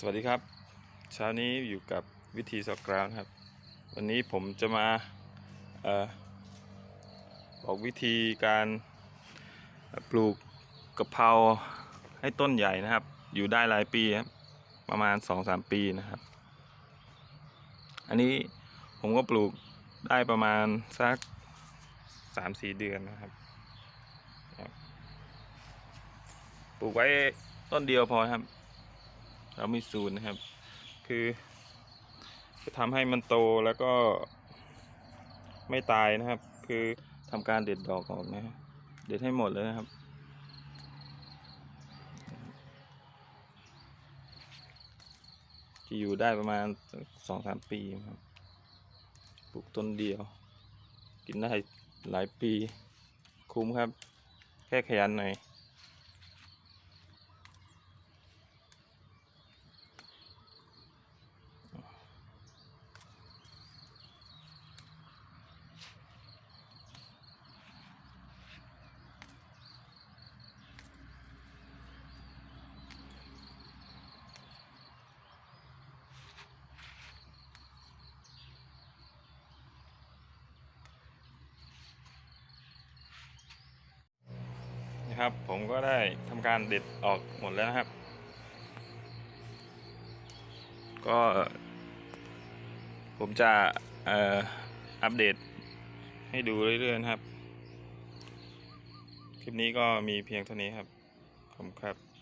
สวัสดีครับ เช้านี้อยู่กับวิธีสกราวครับ วันนี้ผมจะมาอบอกวิธีการปลูกกะเพราให้ต้นใหญ่นะครับ อยู่ได้หลายปีครับประมาณ 2-3 ปีนะครับ อันนี้ผมก็ปลูกได้ประมาณสัก 3-4 เดือนนะครับปลูกไว้ต้นเดียวพอครับ เรามีศูนย์นะครับ คือจะทำให้มันโตแล้วก็ไม่ตายนะครับ คือทำการเด็ดดอกออกนะเด็ดให้หมดเลยนะครับจะอยู่ได้ประมาณสองสามปีครับ ปลูกต้นเดียว กินได้หลายปี คุ้มครับ แค่ขยันหน่อย นะครับ ผมก็ได้ทำการเด็ดออกหมดแล้วนะครับ ก็ ผมจะอ่ออัปเดตให้ดูเรื่อยๆนะครับ คลิปนี้ก็มีเพียงเท่านี้ครับ ขอบคุณครับ